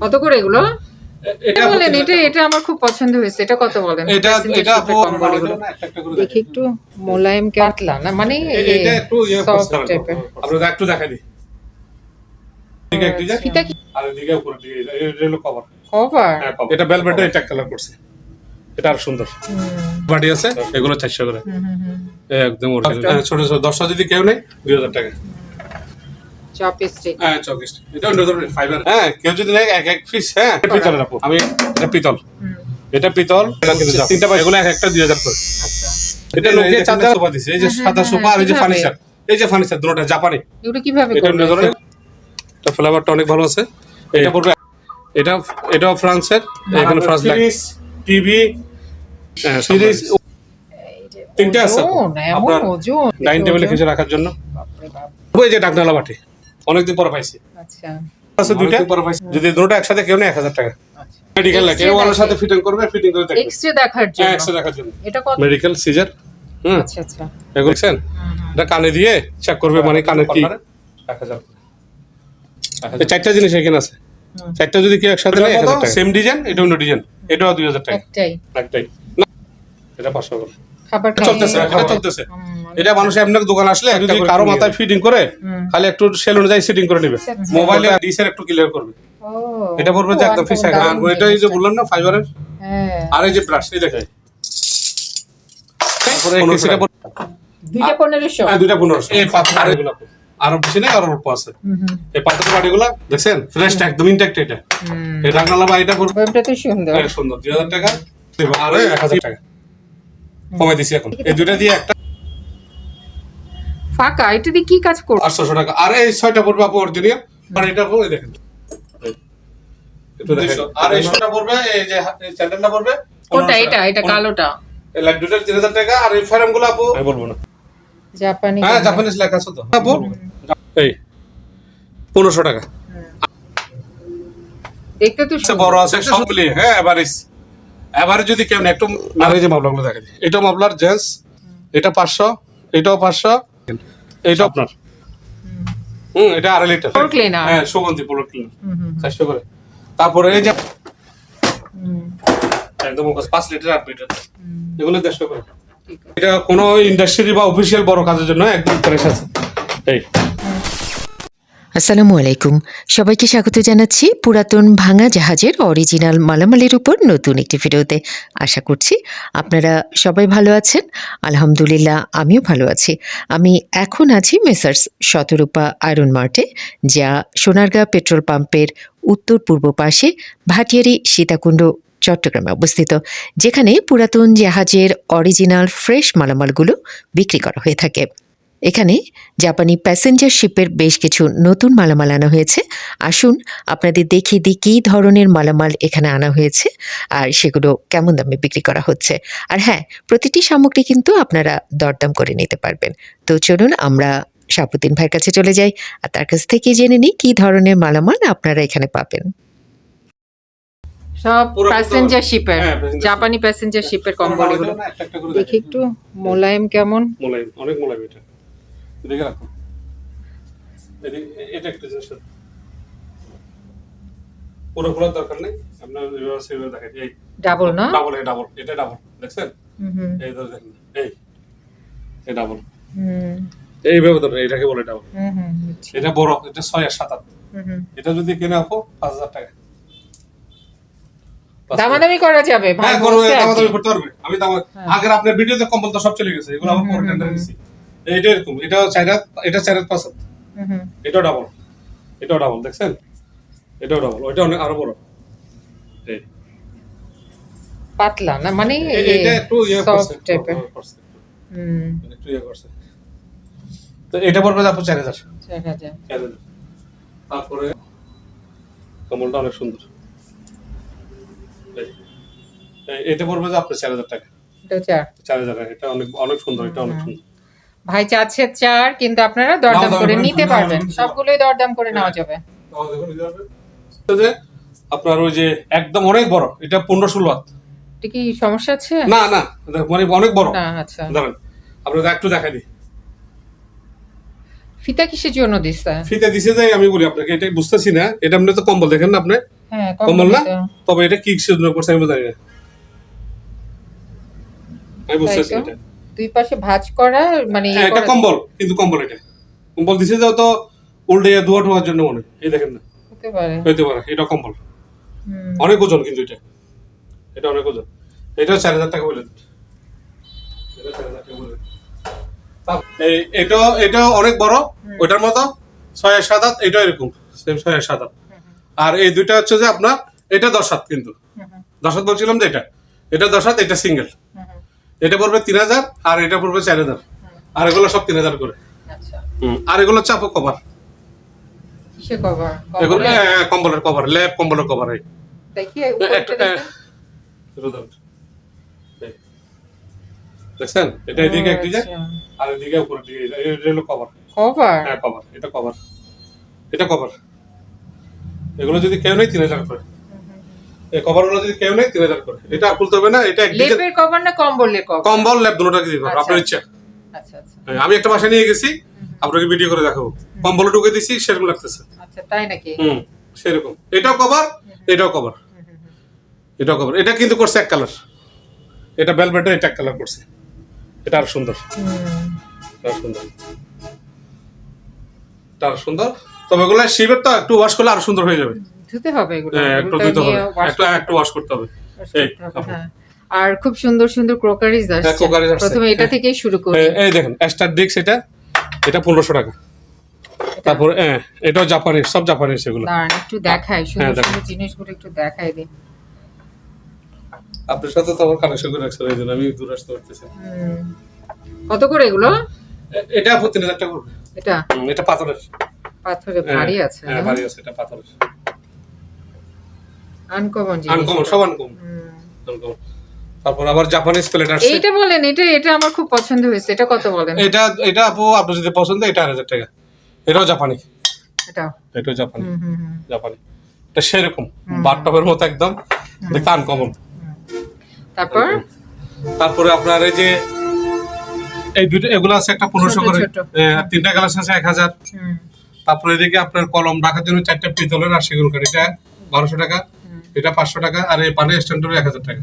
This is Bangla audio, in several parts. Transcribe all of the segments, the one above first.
কত করে এগুলো? এটা বলেন এটা এটা আমার খুব পছন্দ হয়েছে। এটা কত বলেন? এটা এটা দেখি একটু মোলায়েম কাটলা না মানে এটা একটু সফট টাইপের আপনাদের একটু দেখাই দিই। ফিতা কি? আর এদিকে উপরের দিকে এটা- এটা হলো কভার কভার হ্যাঁ এটা ভেলভেটের এটা কালার করছে। এটা আর সুন্দর। আছে এগুলো চারশো করে। একদম original। ছোট ছোট দশটা যদি কেউ নেই দুই হাজার টাকা। হ্যাঁ এটা ফাইবার হ্যাঁ কেউ যদি নেয় এক এক পিস হ্যাঁ? আমি এটা পিতল। এটা পিতল তিনটা এগুলো এক একটা দুই হাজার করে। এটা নোকিয়া চার্জার। সোফা দিছে। এই যে সাদা সোফা আর এই যে ফার্নিচার এই যে ফার্নিচার দুটোটা জাপানি। এগুলো কীভাবে এটা অন্য এটা ফ্লেভারটা অনেক ভালো আছে। এটা পড়বে এটা এটাও ফ্রান্সের। এখানে ফ্রান্স টিভি সিরিজ তিনটে আছে আপনার ডাইনিং টেবিলে কিছু রাখার জন্য। ওই যে ডাকনালা বাটি। অনেকদিন পর পাইছি। আচ্ছা। আছে দুইটা। যদি দুটো একসাথে কেউ এক হাজার টাকা। আচ্ছা। মেডিকেল লাগে। কেউ ওনার সাথে ফিটিং করবে ফিটিং করে দেখবে। এক্সরে দেখার হ্যাঁ জন্য একশো দেখার জন্য। এটা কত? মেডিকেল সিজার হুম। আচ্ছা আচ্ছা। এগুলো দেখছেন? এটা কানে দিয়ে চেক করবে মানে কানে কি। এই চারটা জিনিস এখানে আছে। চারটা যদি কেউ একসাথে নেয় সেম ডিজাইন এটা অন্য ডিজাইন এটাও দুই হাজার টাকা। একটাই। একটাই। এটা পাঁচশো করে। খাবার এটা চলতেছে এটা চলতেছে। এটা মানুষ এমনি দোকান আসলে যদি কারও মাথায় ফিটিং করে খালি একটু সেল অনুযায়ী সেটিং করে নেবে। আচ্ছা, আচ্ছা। মোবাইলে ডিসের একটু ক্লিয়ার করবে। এটা পড়বে যে একদম ফিক্স আর এটা এই যে বললাম না ফাইবারের হ্যাঁ। আর এই যে ব্রাশ এই দুইটা পনেরোশো? হ্যাঁ দুইটা পনেরোশো। এই পাথর এগুলো আরও বেশি নেই আর অল্প আছে। এই পাথরের বাড়িগুলো দেখছেন? ফ্রেশ একদম এটা। এই রান্নালা তো সুন্দর। হ্যাঁ, সুন্দর। দুই হাজার টাকা। আর এক হাজার টাকা। কমাই দিছি এখন। এই দুইটা দিয়ে একটা ফাঁকা এটা দিয়ে কি কাজ করব? আটশোশো টাকা। আর এই ছয়টা পড়বে আপু অরিজিনিয়াল আর এটা পড়বে দেখেন। আর এই ছয়টা পড়বে এই যে এই পড়বে কোনটা? এটা এটা কালোটা? এই লাইট দুটার তিন হাজার টাকা। আর এই ফ্রেমগুলো আপু আমি বলব না। জাপানি হ্যাঁ জাপানিজ লেখা আছে তো। আপু? এই পনেরোশো টাকা। দেখতে তো বড় আছে সব মিলিয়ে। হ্যাঁ এভারেজ। এভারেজ যদি কেউ নেয় একটু আর এই যে মামলাগুলো দেখা যায়। এটা মামলার জেন্টস এটা পাঁচশো এটাও পাঁচশো এইটা আপনার? হুম এটা আড়াই লিটার। হ্যাঁ সুগন্ধি পুরো ক্লিনার হুম, হুম, চারশো করে। তারপরে এই যে একদম পাঁচ লিটার আট লিটার। এগুলো দেড়শো করে এটা কোনো ইন্ডাস্ট্রি বা অফিসিয়াল বড় কাজের জন্য একদম ফ্রেশ আছে। এই। আসসালামু আলাইকুম। সবাইকে স্বাগত জানাচ্ছি পুরাতন ভাঙা জাহাজের অরিজিনাল মালামালের উপর নতুন একটি ভিডিওতে। আশা করছি আপনারা সবাই ভালো আছেন। আলহামদুলিল্লাহ, আমিও ভালো আছি। আমি এখন আছি মেসার্স শতরূপা আয়রন মার্টে, যা সোনারগাঁ পেট্রোল পাম্পের উত্তর পূর্ব পাশে ভাটিয়ারি সীতাকুণ্ড, চট্টগ্রামে অবস্থিত, যেখানে পুরাতন জাহাজের অরিজিনাল ফ্রেশ মালামালগুলো বিক্রি করা হয়ে থাকে। এখানে জাপানি প্যাসেঞ্জার শিপের বেশ কিছু নতুন মালামাল আনা হয়েছে। আসুন আপনাদের দেখিয়ে দিই কী ধরনের মালামাল এখানে আনা হয়েছে আর সেগুলো কেমন দামে বিক্রি করা হচ্ছে। আর হ্যাঁ প্রতিটি সামগ্রী কিন্তু আপনারা দরদাম করে নিতে পারবেন। তো চলুন আমরা শাপুদ্দিন ভাইয়ের কাছে চলে যাই আর তার কাছ থেকে জেনে নিই কী ধরনের মালামাল আপনারা এখানে পাবেন। সব প্যাসেঞ্জার শিপের জাপানি প্যাসেঞ্জার শিপের কম্বল এগুলো দেখি। একটু মোলায়েম কেমন? মোলায়েম অনেক মোলায়েম এটা। দেখে রাখো। এটা একটা জিনিস। পুরো খোলার দরকার নেই। আপনার রিভার্স রিভার্স দেখেন। এই ডাবল না? ডাবল এই ডাবল। এটা ডাবল দেখছেন? এই ধরে দেখেন। এই এই ডাবল। এইভাবে এটাকে বলে ডাবল। হুম, হুম, এটা বড় এটা ছয় আর সাত আট। হুম, হুম। এটা যদি কিনে আপো পাঁচ হাজার টাকা। দামাদামি করা যাবে ভাই হ্যাঁ, করতে পারবে। আমি দামা- হ্যাঁ। আগের আপনার ভিডিওতে কম্বল তো সব চলে গেছে। এগুলো আবার পরে টেন্ডার দিছি। এইটা এরকম। এটাও চার হাত এটা চার হাত। পাঁচ হাত। এটাও ডাবল এটাও ডাবল দেখছেন? এটাও ডাবল ওইটা অনেক আরও বড়। এই। পাতলা না? মানে এটা একটু ইয়ে করছে টাইপের হুম। একটু ইয়ে করছে। তো এটা পড়বে আপনার চার হাজার। চার হাজার। তারপরে কম্বলটা অনেক সুন্দর। এটা পড়বে যে আপনার চার হাজার টাকা। এটা চার। হাজার টাকা এটা অনেক অনেক সুন্দর এটা অনেক সুন্দর। ভাই চাচ্ছে চার কিন্তু আপনারা দরদাম দাম করে নিতে পারবেন। সবগুলোই দরদাম করে নেওয়া যাবে। তাও দেখুন, এই যে- তো যে আপনার ওই যে একদম অনেক বড় এটা পনেরো ষোলো হাত। কি সমস্যা আছে? না না মানে অনেক বড়। আচ্ছা। দাঁড়ান আপনার একটু দেখা দিই। ফিতা কিসের জন্য দিছে? ফিতে দিছে যাই আমি বলি আপনাকে এটা বুঝতেছি না। এটা আপনি তো কম্বল দেখেন না আপনি? হ্যাঁ কম্বল না? তবে এটা কি জন্য করছে আমি জানি না। আমি বুঝতেছি এটা। দুই পাশে ভাঁজ করা মানে ইয়ে হ্যাঁ এটা কম্বল কিন্তু কম্বল এটা। কম্বল দিছে যাও তো উল্টে ধোয়া টোয়ার জন্য মনে হয়। এই দেখেন না। হতে পারে। হইতে পারে এটা কম্বল। অনেক ওজন কিন্তু এটা। এটা অনেক ওজন। এটা চার হাজার টাকা বলে। এটা 4,000 টাকা বলে। এই- এটা এটা অনেক বড় ওইটার মতো। ছয় আর সাত হাত এটা এরকম। সেম ছয় আর সাত হাত। আর এই দুইটা হচ্ছে যে আপনার এটা দশ হাত কিন্তু। দশ হাত বলছিলাম যে এটা। এটা দশ হাত এটা সিঙ্গেল। এটা পড়বে তিন হাজার আর এটা পড়বে চার হাজার। আর এগুলো সব তিন হাজার করে। আচ্ছা। আর এগুলো চাপো কভার কভার এগুলো কম্বলের? কভার ল্যাব কম্বলের কভার এই। দেখছেন? এটা এদিকে এক ডিজাইন আর এদিকে উপরের দিকে এটা এটা হলো কভার কভার হ্যাঁ কভার এটা কভার এটা কভার এগুলো যদি কেউ নেই তিন হাজার করে। এই কভারগুলো যদি কেউ নেই তিন হাজার করে। এটা খুলতে হবে না এটা লেপের কভার না কম্বলের কভার কম্বল দুটোটাকে দিতে পারব আচ্ছা। আপনার ইচ্ছা। আচ্ছা আচ্ছা। আমি একটা বাসায় নিয়ে গেছি আপনাকে ভিডিও করে দেখাবো। কম্বল ঢুকে দিছি সেরকম লাগতেছে। আচ্ছা তাই নাকি? হুম সেরকম। এটাও কভার এটাও কভার। এটাও কভার এটা কিন্তু করছে এক কালার এটা বেলভেটে এটা এক কালার করছে। এটা আর সুন্দর। আরও সুন্দর। এটা আরও সুন্দর। তবে এগুলো শিবের তো একটু ওয়াশ করলে আরও সুন্দর হয়ে যাবে। ধুতে হবে এগুলো হ্যাঁ, একটু এগুলো হবে। একটু একটু ওয়াশ করতে হবে। Wash এই, করতে হবে, আপু। হ্যাঁ। আর খুব সুন্দর সুন্দর ক্রোকারিজ আসছে। প্রথমে এটা হ্যাঁ। থেকেই শুরু করি। এই- এই দেখেন স্টার ডিক্স এটা এটা পনেরোশো টাকা। তারপরে হ্যাঁ এটাও সব জাপানির সেগুলো দাঁড়ান একটু দেখাই সুন্দর হ্যাঁ, সুন্দর জিনিসগুলো একটু দেখাই দিই। আপনার সাথে তো আমার কানেকশন করে রাখছে এই জন্য আমি দূর আসতে পারতেছি। কত করে এগুলো? এটা আপু তিন হাজার টাকা করবে এটা? এটা পাথরের। পাথরে ভারী আছে হ্যাঁ ভারী আছে এটা পাথরের। আনকমন আনকমন সব আনকমন আনকমন তারপর আবার জাপানিজ প্লেট আসছে এইটা বলেন এটা এটা আমার খুব পছন্দ হয়েছে। এটা কত বলেন? এটা এটা আপু আপনার যদি পছন্দ এটা আড়াই হাজার টাকা। এটাও জাপানি এটা এটাও জাপানি জাপানি এটা সেরকম বাথটবের মতো একদম। দেখতে আনকমন তারপর? তারপরে আপনার এই যে এই দুটো এগুলো আছে একটা পনেরোশো করে তিনটা গ্লাস আছে এক হাজার। তারপরে এদিকে আপনার কলম রাখার জন্য চারটা পিতলের আর সেগুন কাঠ এটা বারোশো টাকা। এটা পাঁচশো টাকা আর এই পানি স্ট্যান্ডার্ড এক হাজার টাকা।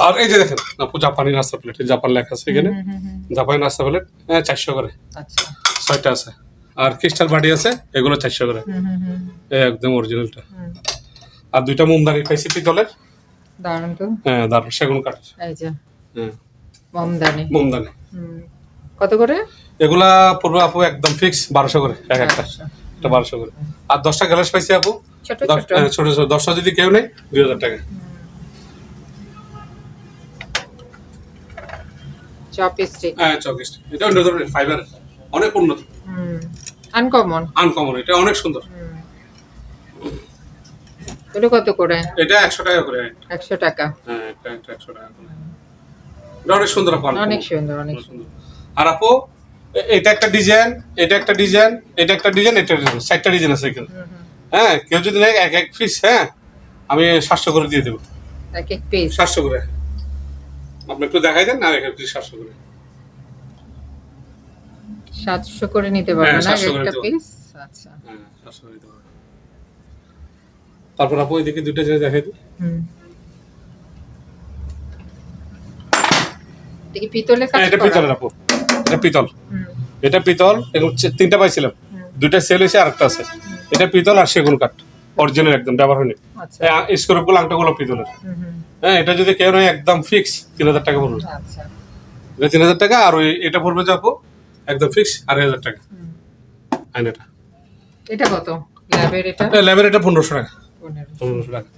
আর এই যে দেখেন আপু জাপানি নাস্তা প্লেট জাপান লেখা আছে এখানে। হুম, হুম, হুম। জাপানি নাস্তা প্লেট হ্যাঁ চারশো করে। আচ্ছা। ছয়টা আছে। আর ক্রিস্টাল বাটি আছে এগুলো চারশো করে। হুম হুম হুম। এই একদম অরিজিনালটা আর দুইটা মোমদানি খাইছি পিতলের। দারুণ তো। হ্যাঁ দারুণ সেগুন কাঠ এই যে। হ্যাঁ। মমদানি। মোমদানি। কত করে? এগুলা পূর্বে আপু একদম ফিক্স বারোশো করে এক একটা। এটা বারোশো করে। আর দশটা গ্লাস পাইছি আপু। ছোট ছোট। দশটা যদি কেউ নেই দুই হাজার টাকা। চপস্টিক হ্যাঁ চকিস্ট এটা অন্য ধরনের ফাইবার অনেক উন্নত। আনকমন আনকমন এটা অনেক সুন্দর। কত করে? এটা একশো টাকা করে। একটা। একশো টাকা। হ্যাঁ একটা একটা একশো টাকা করে। এটা অনেক সুন্দর অনেক সুন্দর অনেক সুন্দর। আর আপু এটা একটা ডিজাইন এটা একটা ডিজাইন এটা একটা ডিজাইন এটা ডিজাইন চারটা ডিজাইন আছে এখানে। হ্যাঁ কেউ যদি নেয় এক এক পিস হ্যাঁ আমি সাতশো করে দিয়ে দেবো। এক এক পিস সাতশো করে। আপনি একটু দেখাই দেন না এক এক পিস সাতশো করে। সাতশো করে নিতে পারবে হ্যাঁ, না একটা পিস আচ্ছা। হ্যাঁ সাতশো করে দিতে পারবেন। তারপর আপু এদিকে দুটো জিনিস দেখাই দিই। হুম। কি পিতলের কাজ হ্যাঁ এটা? পিতলের আপু। এটা পিতল। এটা পিতল চে- তিনটা পাইছিলাম দুইটা সেল হয়েছে আরেকটা আছে। এটা পিতল আর সেগুন কাঠ অরিজিনাল একদম ব্যবহার হয়নি। আচ্ছা। স্ক্রুপগুলো আংটাগুলো পিতলের। হ্যাঁ এটা যদি কেউ নেয় একদম ফিক্স তিন হাজার টাকা পড়বে। আচ্ছা। এটা তিন হাজার টাকা আর ওই এটা পড়বে যে আপু একদম ফিক্স আড়াই হাজার টাকা। হুম। আইনাটা এটা কত? ল্যাবের এটা? লেভেল এটা পনেরোশো টাকা। পনেরোশো। টাকা।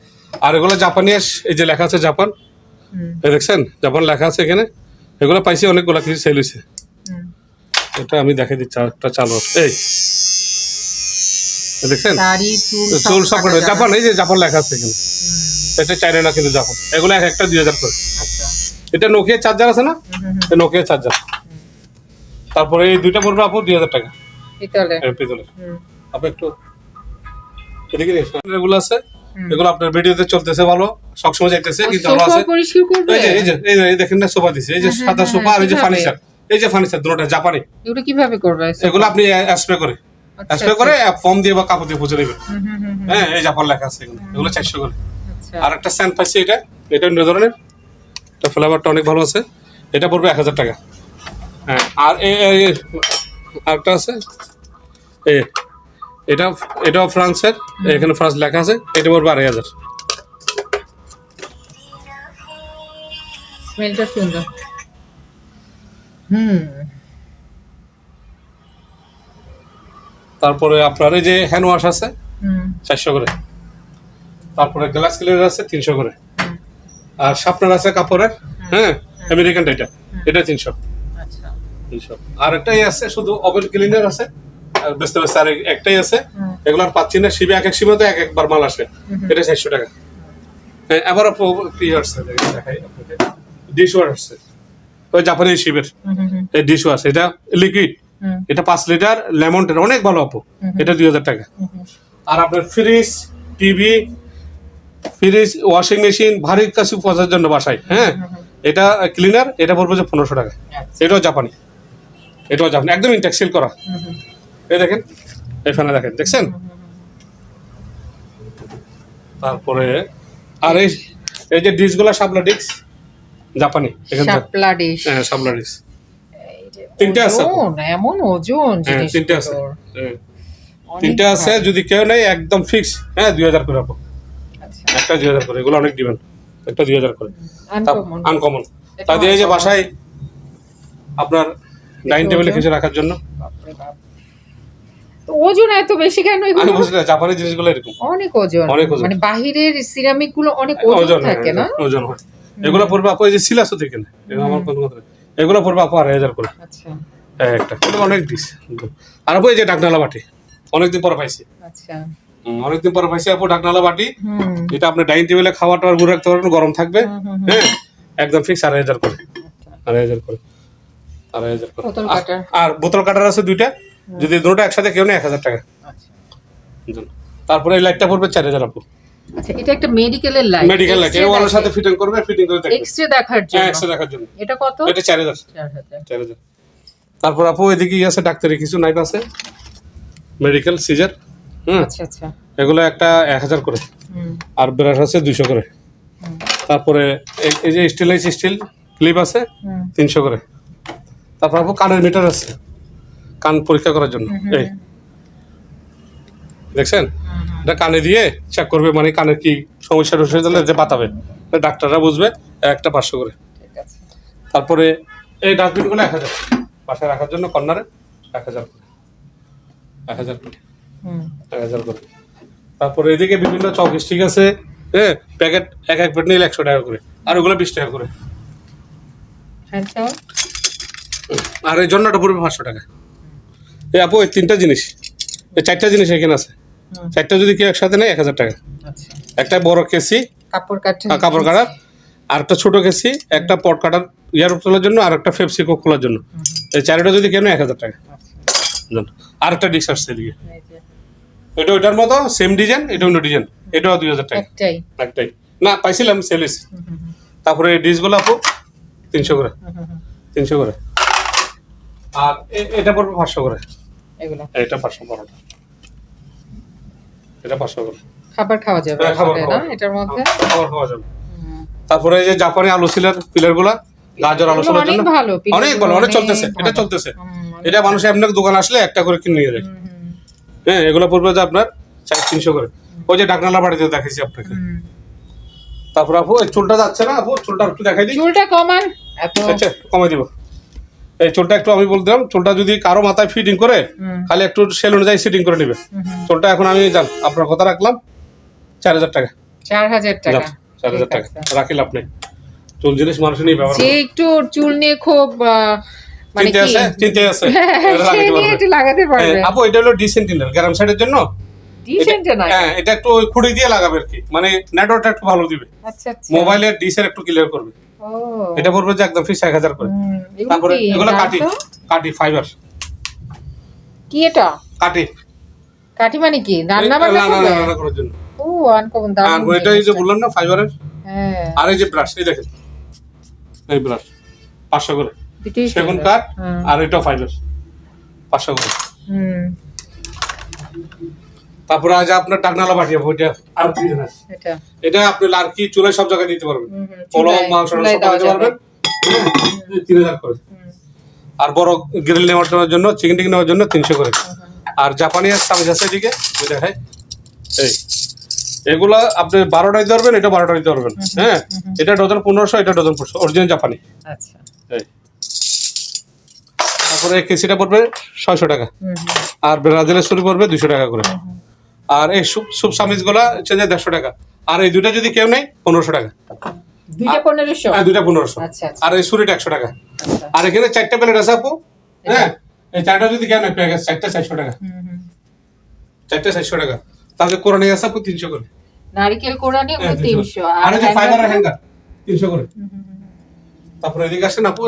আর এগুলো জাপানি এই যে লেখা আছে জাপান দেখছেন? জাপান লেখা আছে এখানে। এগুলো পাইছি অনেকগুলো কিছু সেল হয়েছে। এটা আমি দেখাই দিচ্ছি একটা চালু এই। দেখছেন? চুল সব কাটা জাপান এই যে জাপান লেখা আছে এখানে। এটা চাইনা না কিন্তু জাপান। এগুলো এক একটা দুই হাজার করে। আচ্ছা। এটা নোকিয়া চার্জার আছে না? নোকিয়া চার্জার তারপরে এই দুইটা পড়বে আপু দুই হাজার টাকা। পিতলের। এই পিতলের। হুম, আপু একটু এদিকে এগুলো আছে। এগুলো আপনার ভিডিওতে চলতেছে ভালো। সবসময় যাইতেছে কিন্তু আরও আছে। এই যে এই যে এই দেখেন না সোফা দিছে। এই যে হ্যাঁ, সাদা হ্যাঁ, সোফা আর এই যে ফার্নিচার। এই যে ফার্নিচার দুটোটা জাপানি। এগুলো কীভাবে করবে? এগুলো আপনি স্প্রে করে। আচ্ছা, স্প্রে করে ফর্ম দিয়ে বা কাপড় দিয়ে পুজো নেবেন। হ্যাঁ এই জাপান লেখা আছে এগুলো। এগুলো চারশো করে। আচ্ছা। আর একটা স্যান্ড পাইছি এটা। এটা অন্য ধরনের। এটা ফ্লেভারটা অনেক ভালো আছে। এটা পড়বে এক হাজার টাকা। হ্যাঁ আর আরেকটা আছে। এ এটা এটাও ফ্রান্সের। এখানে ফ্রান্স লেখা আছে। এটা পড়বে আড়াই হাজার। স্মেলটা সুন্দর। তারপরে আপনার এই যে হ্যান্ড ওয়াশ আছে চারশো করে। তারপরে গ্লাস ক্লিনার আছে তিনশো করে। আর শার্পনার আছে কাপড়ের হ্যাঁ আমেরিকানটা এটা এটা তিনশো। আচ্ছা। তিনশো। আর একটাই আছে শুধু ওভেন ক্লিনার আছে। আর বেচতে বেচতে আর একটাই আছে। এগুলো আর পাচ্ছি না শিবে এক এক এক একবার মাল আসে। এটা চারশো টাকা। হ্যাঁ এবার কি আসছে? দেখাই আপনাকে। ডিশ ওয়াশ আসছে ওই জাপানি শিবের এই ডিশ ওয়াশ এটা লিকুইড এটা পাঁচ লিটার লেমন টের অনেক ভালো আপু। এটা দুই হাজার টাকা। আর আপনার fridge TV fridge washing machine ভারী কাছে পচার জন্য বাসায় হ্যাঁ? এটা ক্লিনার এটা পড়বে যে পনেরোশো টাকা। আচ্ছা। এটাও জাপানি এটাও জাপানি একদম ইনটেক্সিল করা। এই দেখেন এখানে দেখেন দেখছেন? তারপরে আর এই এই যে ডিশগুলো শাপলা ডিশ জাপানি হ্যাঁ ডিশ। আছে। এমন ওজন হ্যাঁ। তিনটে আছে। হ্যাঁ, তিনটে আছে যদি কেউ একদম ফিক্স হ্যাঁ দুই হাজার করে আচ্ছা। একটা দুই হাজার করে এগুলো অনেক ডিমান্ড একটা দুই হাজার করে। আনকমন তা দিয়ে যে বাসায় আপনার ডাইনিং টেবিলে কিছু রাখার জন্য? ওজন এত বেশি কেন আমি এগুলো বুঝি না জাপানি জিনিসগুলো এরকম। অনেক ওজন। অনেক ওজন। মানে বাহিরের সিরামিকগুলো অনেক ওজন থাকে না? ওজন হয়। এগুলো পড়বে আপু এই যে সিলাসও দেখে না এগুলো আমার এগুলো পড়বে আপু আড়াই হাজার করে। আচ্ছা। একটা। অনেক ডিস আর আপু এই যে ডাকনালা বাটি অনেকদিন পরে পাইছি। আচ্ছা। অনেকদিন পরে পাইছি আপু ডাকনালা বাটি। এটা আপনি ডাইনিং টেবিলে খাবার টাবার ঘুরে রাখতে পারবেন গরম থাকবে। হ্যাঁ একদম ফিক্স আড়াই হাজার করে। আচ্ছা। আড়াই হাজার করে। আড়াই হাজার করে। বোতল আর- আর বোতল কাটার আছে দুইটা। যদি দুটো একসাথে কেউ নেই এক হাজার টাকা। আচ্ছা। তারপরে এই লাইটটা পড়বে চার হাজার আপু। আচ্ছা এটা একটা মেডিকেলের লাইট মেডিকেল লাইটের ওয়ালের সাথে ফিটিং করবে ফিটিং করে দেখবে। এক্সরে দেখার হ্যাঁ জন্য একশো দেখার জন্য। এটা কত? এটা চার হাজার। চার হাজার। চার হাজার। তারপর আপু এদিকে আছে? ডাক্তারি কিছু নাইট আছে মেডিকেল সিজার হুম? আচ্ছা আচ্ছা। এগুলো একটা এক হাজার করে। হুম। আর ব্রাশ আছে দুইশো করে। তারপরে এই- যে স্টিলাইজ স্টিল ক্লিপ আছে হুম। তিনশো করে। তারপর আপু কানের মিটার আছে। কান পরীক্ষা করার জন্য। এই দেখছেন? এটা কানে দিয়ে চেক করবে মানে কানের কি সমস্যা হলে যে বাতাবে। ডাক্তাররা বুঝবে একটা পাঁচশো করে। তারপরে এই ডাস্টবিনগুলো এক হাজার। বাসায় রাখার জন্য কর্নারে এক হাজার করে। এক হাজার করে। এক হাজার করে। তারপরে এদিকে বিভিন্ন চক স্টিক আছে হ্যাঁ? প্যাকেট এক এক প্যাকেট নিলে একশো টাকা করে। আর ওগুলো বিশ টাকা করে। আর এই জন্যটা পড়বে পাঁচশো টাকা। এই আপু এই তিনটা জিনিস। এই চারটা জিনিস এখানে আছে। চারটা যদি কেউ একসাথে নেয় এক হাজার টাকা। আচ্ছা। একটা বড় কেসি কাপড় কাটা কাপড় কাটার আর একটা ছোট কেসি একটা পট কাটার ইয়ার তোলার জন্য আর একটা ফেপসি কোক খোলার জন্য। এই চারটা যদি কেউ নেয় এক হাজার টাকা। আচ্ছা। আর একটা ডিশ আসছে এদিকে। এটা ওইটার মতো সেম ডিজাইন এটা অন্য ডিজাইন এটাও দুই হাজার টাকা। একটাই। না পাইছিলাম সেলিস তারপরে এই ডিশগুলো আপু তিনশো করে। তিনশো করে। আর এটা পড়বে পাঁচশো করে। এগুলো। এটা পাঁচশো পরোটা এটা পাঁচশো করে। খাবার খাওয়া যাবে হ্যাঁ, খাবার না? এটার মধ্যে? খাবার খাওয়া যাবে। তারপরে এই যে জাপানি আলু সিলের পিলারগুলা গাজর আলু সিলের জন্য ভালো, অনেক ভালো অনেক চলতেছে এটা চলতেছে। এটা মানুষ এমনি দোকান আসলে একটা করে কিনে নিয়ে যায়। হ্যাঁ এগুলো পড়বে যে আপনার চার তিনশো করে। ওই যে ডাকনালা বাড়িতে দেখেছি আপনাকে। তারপর আপু চুলটা যাচ্ছে না আপু? চুলটা একটু দেখাই দিই। চুলটা কমান। এত আচ্ছা কমাই দিব। এই চুলটা একটু আমি বলতাম চুলটা যদি কারও মাথায় ফিটিং করে খালি একটু সেল অনুযায়ী সিটিং করে নেবে। চুলটা এখন আমি জান আপনার কথা রাখলাম চার হাজার টাকা। চার হাজার টাকা। চার হাজার টাকা। রাখিল আপনি। চুল জিনিস নিয়ে ব্যবহার একটু চুল নিয়ে খুব মানে চিনতে কি? আছে? পারবে। একটু লাগাতে পারবে। হ্যাঁ, আপু এটা হলো গ্রাম সাইডের জন্য? হ্যাঁ এটা একটু খুঁড়ি দিয়ে লাগাবে আর কি। মানে নেটওয়ার্কটা একটু ভালো দিবে। আচ্ছা আচ্ছা। মোবাইলের ডিসের একটু ক্লিয়ার করবে। এটা পড়বে যে একদম ফিস এক হাজার করে। তারপরে এগুলো কাটি কাটি ফাইবার কি এটা? কাটি কাঠি মানে কি? রান্না বান্না করার জন্য। ও আনকমন আর দারুণ এটা এই যে বললাম না ফাইবারের হ্যাঁ। আর এই যে ব্রাশ এই দেখেন। এই ব্রাশ পাঁচশো করে। সেগুন। কাঠ আর এটাও ফাইবার পাঁচশো করে। হুম। তারপরে আজ আপনার টাকনালা বাটি ওইটা আর এটা। এটা আপনি লার্কি চুলায় সব জায়গায় দিতে পারবেন। চুলায়- মাংস সব দিতে পারবেন। তিন হাজার করে। আর বড় গ্রিল নেওয়ার জন্য চিকেন টিকেন নেওয়ার জন্য তিনশো করে। আর জাপানি চামিচ আছে এদিকে। ওই দেখাই এই। এগুলা আপনি বারোটা দিতে পারবেন এটা বারোটা দিতে পারবেন। হ্যাঁ? এটা ডজন পনেরোশো এটা ডজন পনেরোশো অরিজিনাল জাপানি। আচ্ছা। এই। তারপরে কেসিটা পড়বে ছয়শো টাকা। আর ব্রাজিলের সুরি পড়বে দুশো টাকা করে। আর এই সুপ সুপ সামিজগুলা হচ্ছে যে দেড়শো টাকা। আর এই দুইটা যদি কেউ নেই পনেরোশো টাকা। দুইটা পনেরোশো? হ্যাঁ দুইটা পনেরোশো। আচ্ছা আচ্ছা। আর এই সুরিটা একশো টাকা। আচ্ছা। আর এখানে চারটা প্লেট আছে আপু। হ্যাঁ এই চারটা যদি কেউ নেই প্যাকেজ চারটা চারশো টাকা। চারটা চারশো টাকা। তাহলে কোরআনে আছে আপু তিনশো করে। নারিকেল কোরানি হ্যাঁ, ওগুলো তিনশো। আর এই যে ফাইবারের হ্যাঙ্গার তিনশো করে। তারপরে এদিকে আসেন আপু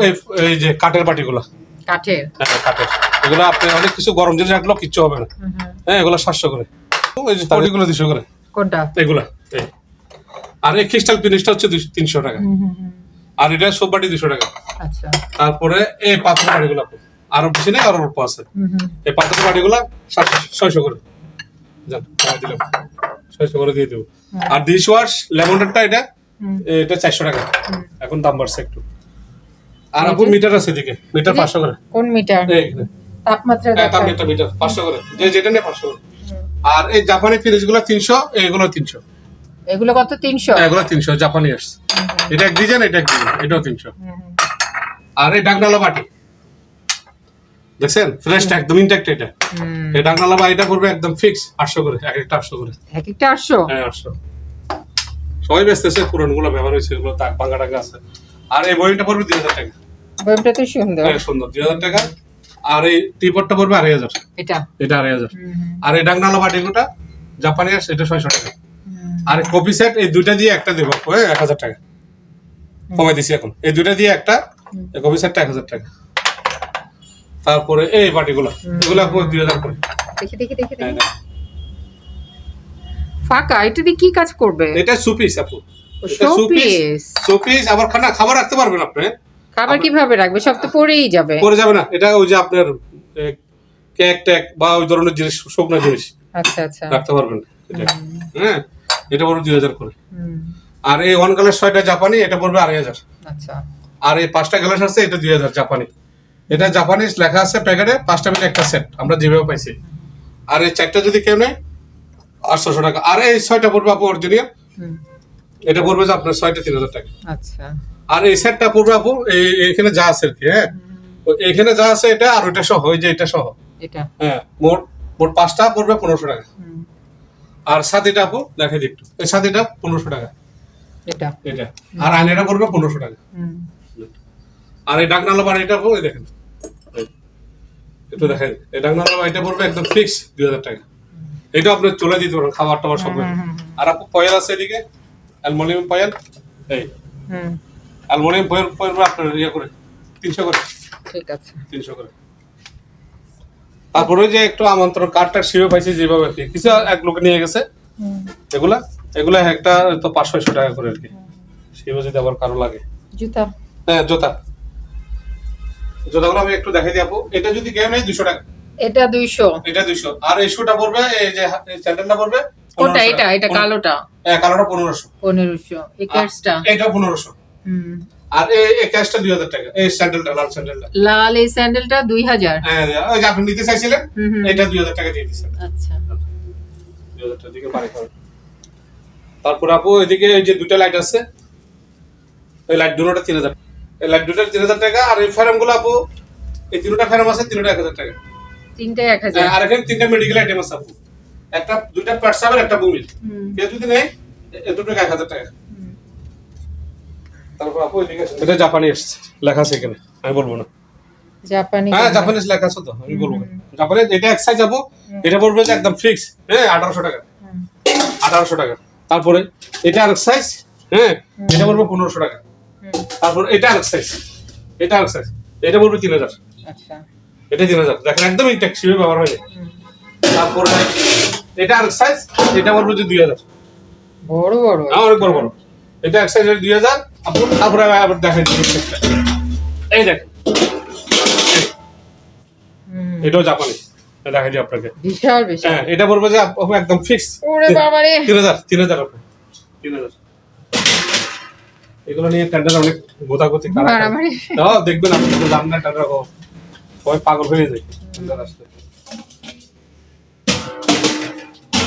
এই যে কাঠের বাটিগুলো। কাঠের? হ্যাঁ কাঠের। এগুলো আপনি অনেক কিছু গরম জিনিস রাখলেও কিচ্ছু হবে না। হ্যাঁ এগুলো সাতশো করে। এই যে দুশো করে। কোনটা? এগুলা আর এই ক্রিস্টাল ফিনিশটা হচ্ছে তিনশো টাকা। হুম, হুম, হুম। আর এটা সব বাটি দুশো টাকা। আচ্ছা। তারপরে এই পাথর বাড়িগুলো আরও বেশি নেই আরও অল্প আছে। এই পাথর বাড়িগুলা ছয়শো করে। যান দিলাম। ছয়শো করে দিয়ে দেবো। আর ডিশ ওয়াশ লেমনটা এটা হুম। এটা চারশো টাকা। এখন দাম বাড়ছে একটু। আর আপু মিটার আছে এদিকে। মিটার পাঁচশো করে। কোন মিটার। তাপমাত্রা হ্যাঁ, তার দেখায়। মিটার মিটার পাঁচশো করে। যে যেটা নেই পাঁচশো করে। আর এই জাপানি ফ্রিজগুলো তিনশো এগুলো তিনশো। এগুলো কত? তিনশো? এগুলো তিনশো জাপানি আসছে এটা এক ডিজাইন এটা এক ডিজাইন এটাও তিনশো। আর এই ডাকনালা বাটি। দেখছেন? ফ্রেশ একদম ইনটেক্ট এটা। এই ডাকনালা বাটিটা পড়বে একদম ফিক্স আটশো করে এক একটা আটশো করে। এক একটা আটশো? হ্যাঁ আটশো। সবাই বেচতেছে পুরানগুলো ব্যবহার হয়েছে এগুলো দাগ ভাঙা টাকা আছে। আর এই বইটা পড়বে দুই হাজার টাকা। বইটা তো সুন্দর। হ্যাঁ সুন্দর দুই হাজার টাকা। আর এই টিপটটা পড়বে আড়াই হাজার। এটা? এটা আড়াই হাজার। আর এই ডাকনালা বাটিগুলোটা জাপানি আসে এটা ছয়শো টাকা। আর কপি সেট এই দুইটা দিয়ে একটা দেবো হ্যাঁ এক হাজার টাকা। কমাই দিছি এখন। এই দুইটা দিয়ে একটা কপি সেটটা এক হাজার টাকা। তারপরে এই বাটিগুলো এগুলো দুই হাজার করে। দেখি দেখি দেখি হ্যাঁ, ফাঁকা এটা দিয়ে কি কাজ করবে? এটা সুপিস আপু। শোপিস সুপিস আবার খানা খাবার রাখতে পারবেন আপনি। খাবার কীভাবে রাখবে? সব তো পড়েই যাবে। পরে যাবে না। এটা ওই যে আপনার কেক টেক বা ওই ধরনের জিনিস শুকনো জিনিস। আচ্ছা আচ্ছা। রাখতে পারবেন এটা। হ্যাঁ এটা পড়বে দুই হাজার করে। আর এই ওয়ান কালার ছয়টা জাপানি এটা পড়বে আড়াই হাজার। আচ্ছা। আর এই পাঁচটা গ্লাস আছে এটা দুই হাজার জাপানি। এটা জাপানিজ লেখা আছে প্যাকেটে পাঁচটা মিলে একটা সেট আমরা যেভাবে পাইছি। আর এই চারটা যদি কেউ নেয় আটশোশো টাকা। আর এই ছয়টা পড়বে আপু অরিজিনিয়াল এটা পড়বে যে আপনার ছয়টা তিন হাজার টাকা। আচ্ছা। আর এই সেটটা পড়বে আপু এই এখানে যা আছে আর কি হ্যাঁ? এখানে যা আছে এটা আর ওইটা সহ ওই যে এটা সহ। এটা। হ্যাঁ মোট মোট পাঁচটা পড়বে পনেরোশো টাকা। আর সাথীটা আপু দেখে দিই একটু। এই সাথীটা পনেরোশো টাকা। এটা। এটা। আর আয়নাটা পড়বে পনেরোশো টাকা। হুম, আর এই ডাকনালা বাড়িটা এই দেখেন। একটু দেখেন এই ডাকনালা বাড়িটা পড়বে একদম ফিক্স দুই হাজার টাকা। এটা আপনি চলে দিতে পারেন খাবার টাবার সব আর আপু পয়েল আছে এদিকে? Aluminium foil? এই। হুম, অ্যালমোনিয়াম পয়েল পড়বে আপনার ইয়ে করে তিনশো করে। ঠিক আছে। তিনশো করে। তারপরে যে একটু আমন্ত্রণ কার্ডটা শিবে পাইছি যেভাবে আর কি। কিছু এক লোক নিয়ে গেছে। এগুলা এগুলা একটা তো পাঁচশো টাকা করে আর কি। শিবে যদি আবার কারও লাগে। জুতা? হ্যাঁ জোতা। জোতাগুলো আমি একটু দেখাই দিই আপু। এটা যদি কেউ নেই দুশো টাকা। এটা দুইশো। এটা দুইশো। আর এই শুটা পড়বে এই যে এই পড়বে কোনটা এটা এটা কালোটা। হ্যাঁ কালোটা পনেরোশো। পনেরোশো। এই ক্যাটসটা এটা পনেরোশো। হুম আর এই এই ক্যাশটা দুই হাজার টাকা। এই স্যান্ডেলটা লাল স্যান্ডেলটা লাল এই স্যান্ডেলটা দুই হাজার। হ্যাঁ যে আপনি নিতে চাইছিলেন। এটা দুই হাজার টাকা দিয়ে দিচ্ছেন আচ্ছা। দুই হাজার টাকা দিকে বাড়ি করেন। তারপর আপু এদিকে এই যে দুইটা লাইট আছে ওই লাইট দুটোটা তিন হাজার। এই লাইট দুটো তিন হাজার টাকা আর এই ফ্যারামগুলো আপু এই তিনটা ফ্যারাম আছে তিনটা এক হাজার টাকা। তিনটে এক হাজার। আর এখানে তিনটা মেডিকেল আইটেম আছে আপু। একটা দুইটা পার্সাবের একটা বুমির। কেউ যদি নেই এ দুটো এক হাজার টাকা হুম। তারপর আপু এদিকে আসেন। এটা জাপানি এসছে লেখা আছে এখানে। আমি বলব না। জাপানি হ্যাঁ জাপানিজ লেখা আছে তো আমি বলব না। জাপানিজ এটা এক সাইজ আপু। এটা পড়বে যে একদম ফিক্স হ্যাঁ আঠারোশো টাকা। আঠারোশো টাকা। তারপরে এটা আরেক সাইজ হ্যাঁ এটা পড়বে পনেরোশো টাকা। হুম, তারপর এটা আরেক সাইজ এটা আরেক সাইজ এটা পড়বে তিন হাজার। আচ্ছা। এটা তিন হাজার। দেখেন একদম ইনটেক্ট শিবে ব্যবহার হয়নি। হুম। তারপরে এটা আরেক সাইজ এটা পড়বে যে দুই হাজার। বড় বড়। হ্যাঁ অনেক বড় বড়। এটা এক সাইজ দুই হাজার। তারপরে আবার দেখেন এই দেখেন এটাও জাপানি। দেখা যায় আপনাকে। বিশাল বিশাল। হ্যাঁ এটা বলব যে একদম ফিক্স ওরে বাবা রে তিন হাজার তিন হাজার তিন হাজার। এগুলো নিয়ে টেন্ডার অনেক গোতাগতি কারা দাও দেখবেন আপনি তো দাম না টেন্ডার সবাই পাগল হয়ে যায়। টেন্ডার আসলে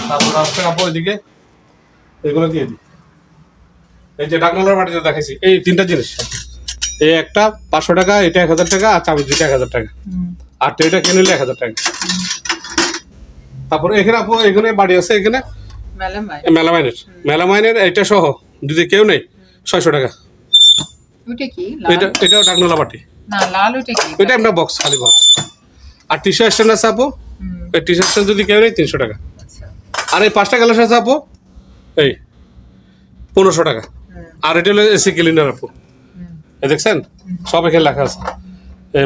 তারপর আসছে আপু এদিকে এগুলো দিয়ে দিই। এই যে ডাকনালার বাড়িতে দেখাইছি এই তিনটা জিনিস। এই একটা পাঁচশো টাকা এটা এক হাজার টাকা আর চামচ দুইটা এক হাজার টাকা। আর এটা কিনে নিলে এক হাজার টাকা। তারপরে এখানে আপু এখানে বাড়ি আছে এখানে? মেলামাইনের। মেলামাইনের এটা সহ যদি কেউ নেই ছয়শো টাকা। এটা এটাও ডাকনালা বাটি। এটা একটা বক্স খালি বক্স আর টি শার্ট স্ট্যান্ড আছে আপু? এই টি শার্ট স্ট্যান্ড যদি কেউ নেই তিনশো টাকা। আচ্ছা। আর এই পাঁচটা গ্লাস আছে আপু? এই পনেরোশো টাকা। আর এটা হলো এসি ক্লিনার আপু। দেখছেন? সব এখানে লেখা আছে।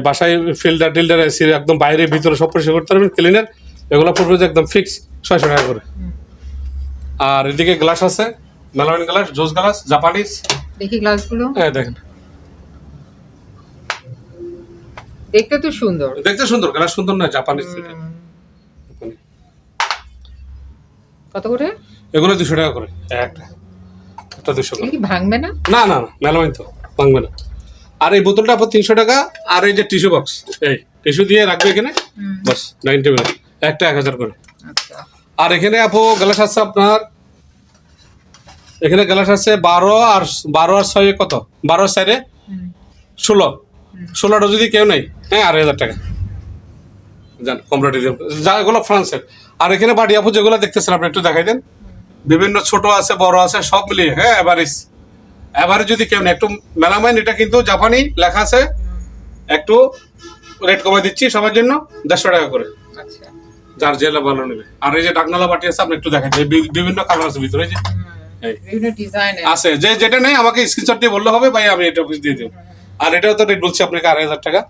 বাসায় ফিল্টার টিল্টার এসি একদম বাইরে ভিতরে সব পরিষ্কার করতে পারবেন ক্লিনার এগুলো পড়বে যে একদম ফিক্স ছয়শো টাকা করে। আর এদিকে গ্লাস আছে মেলামিন গ্লাস জোস গ্লাস জাপানিজ দেখি গ্লাসগুলো হ্যাঁ দেখেন। দেখতে তো সুন্দর। দেখতে সুন্দর গ্লাস সুন্দর না জাপানিজ। কত করে? এগুলো দুশো টাকা করে একটা। একটা দুশো এগুলো ভাঙবে না? না না মেলামাইন তো ভাঙবে না। আর এই বোতলটা আপনার তিনশো টাকা আর এই যে টিস্যু বক্স এই টিস্যু দিয়ে রাখবে এখানে? বাস নাইন টেবিল একটা এক হাজার করে। আচ্ছা। আর এখানে আপু গ্লাস আছে আপনার এখানে গ্লাস আছে বারো আর বারো আর ছয় কত? বারো চারে ষোলো। ষোলোটা যদি কেউ নেই হ্যাঁ আড়াই হাজার টাকা। জান কমপ্লিট যা এগুলো ফ্রান্সের। আর এখানে বাড়ি আপু যেগুলো দেখতেছেন আপনি একটু দেখাই দেন। বিভিন্ন ছোট আছে বড় আছে সব মিলিয়ে। হ্যাঁ এভারেজ এভারেজ যদি কেউ একটু মেলামাইন এটা কিন্তু জাপানি লেখা আছে। একটু রেট কমাই দিচ্ছি সবার জন্য দেড়শো টাকা করে। আচ্ছা। যার জেলা ভালো নেবে। আর এই যে ডাকনালা বাটি আছে আপনি একটু দেখেন বিভিন্ন কালার আছে ভিতরে যে। আছে যে যেটা নেই আমাকে স্ক্রিনশট দিয়ে বললে হবে ভাই আমি এটা দিয়ে দেবো। আর এটাও তো রেট বলছি আপনাকে আড়াই হাজার টাকা।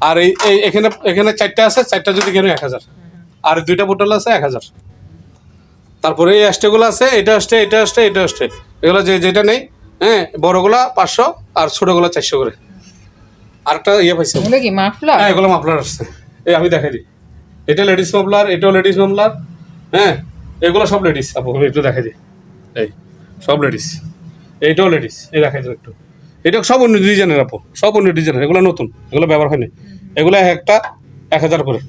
আর এই এই- এখানে এখানে চারটা আছে চারটা যদি কেন এক হাজার। আর দুইটা বোতল আছে এক হাজার। তারপরে এই অ্যাস্টেগুলো আছে এটা আসছে এটা আসছে এটা আসছে এগুলো যে যেটা নেই হ্যাঁ বড়গুলা পাঁচশো আর ছোটোগুলো চারশো করে। আরেকটা ইয়ে পাইছে। এগুলো কি মাফলার? হ্যাঁ এগুলো মাফলার আসছে এই আমি দেখাই দিই। এটা লেডিস মাফলার এটাও লেডিস মাফলার হ্যাঁ এগুলো সব লেডিস। আপু একটু দেখাই দিই। এই সব লেডিস। এইটাও লেডিস। এই দেখাই দিই একটু। এটা সব অন্য ডিজাইনের আপু সব অন্য ডিজাইনের। এগুলো নতুন এগুলো ব্যবহার হয়নি। এগুলো একটা এক হাজার করে।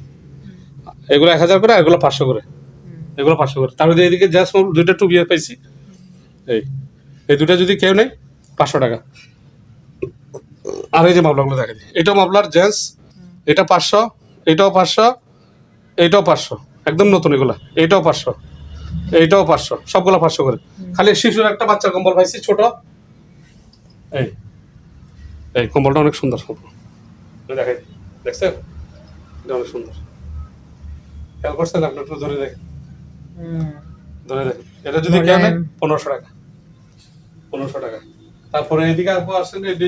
এগুলো এক হাজার করে আর এগুলো পাঁচশো করে। এগুলো পাঁচশো করে। তারপরে এদিকে জাস্ট দুইটা টু বিয়ার পাইছি। এই এই দুটা যদি কেউ নেই পাঁচশো টাকা। আর এই যে মামলাগুলো দেখা দিই এটাও মামলার জেন্টস এটা পাঁচশো, এটাও পাঁচশো এইটাও পাঁচশো। একদম নতুন এগুলা। এইটাও পাঁচশো এইটাও পাঁচশো, সবগুলো পাঁচশো করে। খালি শিশুর একটা বাচ্চার কম্বল পাইছি, ছোট। এই এই, কম্বলটা অনেক সুন্দর দেখাই দেখছেন? এটা অনেক সুন্দর। খেয়াল করছেন? আপনি একটু ধরে দেখেন। ধরে দেখেন এটা যদি কেউ নেয় পনেরোশো টাকা। পনেরোশো টাকা। তারপরে এইদিকে আপু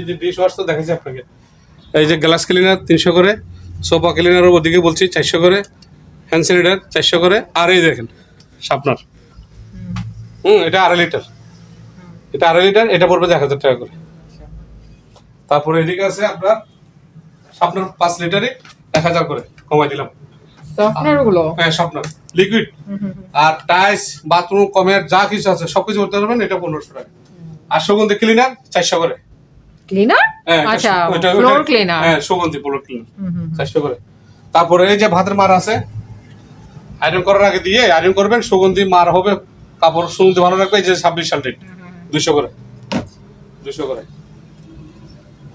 যে ডিশ ওয়াশ তো দেখাচ্ছি আপনাকে। এই যে গ্লাস ক্লিনার তিনশো করে সোফা ক্লিনার ওদিকে বলছি চারশো করে হ্যান্ড স্যানিটার চারশো করে আর এই দেখেন শাপনার। হুম এটা আড়াই লিটার। এটা আড়াই লিটার এটা পড়বে এক হাজার টাকা করে। তারপরে এদিকে আছে আপনার শাপনার পাঁচ লিটারে এক হাজার করে কমাই দিলাম। গুলো হ্যাঁ শাপনার। লিকুইড আর টাইস বাথরুম কমের যা কিছু আছে সবকিছু করতে পারবেন এটা পনেরোশো টাকা। আর সুগন্ধি ক্লিনার চারশো করে। ক্লিনার হ্যাঁ, আচ্ছা ফ্লোর ক্লিনার হ্যাঁ সুগন্ধি ফ্লোর ক্লিনার চারশো করে। তারপরে এই যে ভাতের মার আছে আয়রন করার আগে দিয়ে আয়রন করবেন সুগন্ধি মার হবে কাপড় সুগন্ধি ভালো রাখবে এই যে ছাব্বিশ সাল রেট দুশো করে। দুশো করে।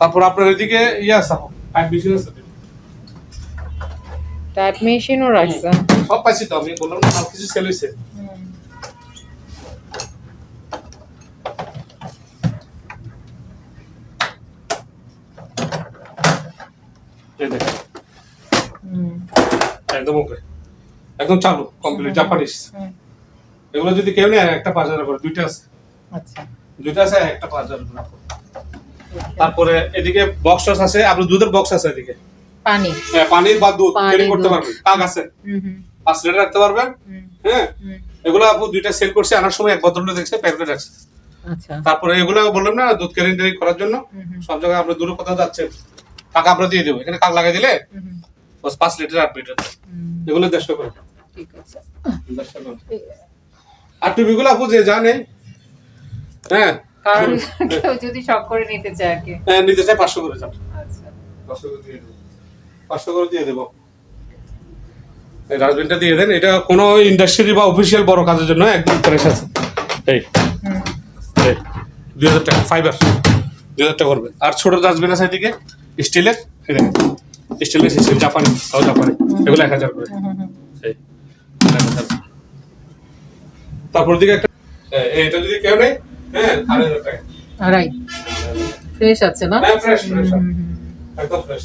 তারপর আপনার এদিকে ইয়ে আছে আছে টাইপ মেশিনও রাখছে। সব পাইছি তো আমি বললাম না আর কিছু সেল হুম, একদম ওকে। একদম চালু কমপ্লিট জাপানিস এগুলো যদি কেউ নেয় একটা পাঁচ হাজার করে দুইটা আছে। আচ্ছা। দুইটা আছে একটা পাঁচ হাজার করে। তারপরে এদিকে বক্স আছে আপনার দুধের বক্স আছে এদিকে। পানি। হ্যাঁ, পানির বা দুধ ক্যারি করতে পারবেন। কাক আছে? হুম, হুম, পাঁচ লিটার রাখতে পারবেন? হ্যাঁ? এগুলো আপু দুইটা সেল করছে আনার সময় এক বদলে দেখছে প্যাকেটে রাখছে। আচ্ছা। তারপরে এগুলো বললাম না দুধ ক্যারি ট্যারি করার জন্য। সব জায়গায় আপনি দূরে কোথাও যাচ্ছেন টাকা আমরা দিয়ে দেবো। এখানে কাক লাগাই দিলে বাস পাঁচ লিটার আট লিটার। এগুলো দেড়শো করে। ঠিক আছে। দেড়শো করে। আর টুপিগুলো আপু যে জানে হ্যাঁ? কারণ কেউ যদি শখ করে নিতে চায় আর কি। হ্যাঁ, নিতে চাই পাঁচশো করে যান। আচ্ছা। পাঁচশো করে দিয়ে দেবো। পাঁচশো করে দিয়ে দেবো। এই ডাস্টবিনটা দিয়ে দেন। এটা কোনো ইন্ডাস্ট্রি বা অফিসিয়াল বড় কাজের জন্য একদম ফ্রেশ আছে। এই এই দুই হাজার টাকা ফাইবার দুই হাজার টাকা করবে। আর ছোট ডাস্টবিন আছে এদিকে স্টিলের স্টিলের স্টিল জাপানি তাও জাপানি এগুলো এক হাজার করে। এই, তারপর দিকে একটা এইটা যদি কেউ নেই হ্যাঁ আড়াই হাজার টাকা। রাইট ফ্রেশ আছে না? হ্যাঁ ফ্রেশ ফ্রেশ হুম, হুম। একদম ফ্রেশ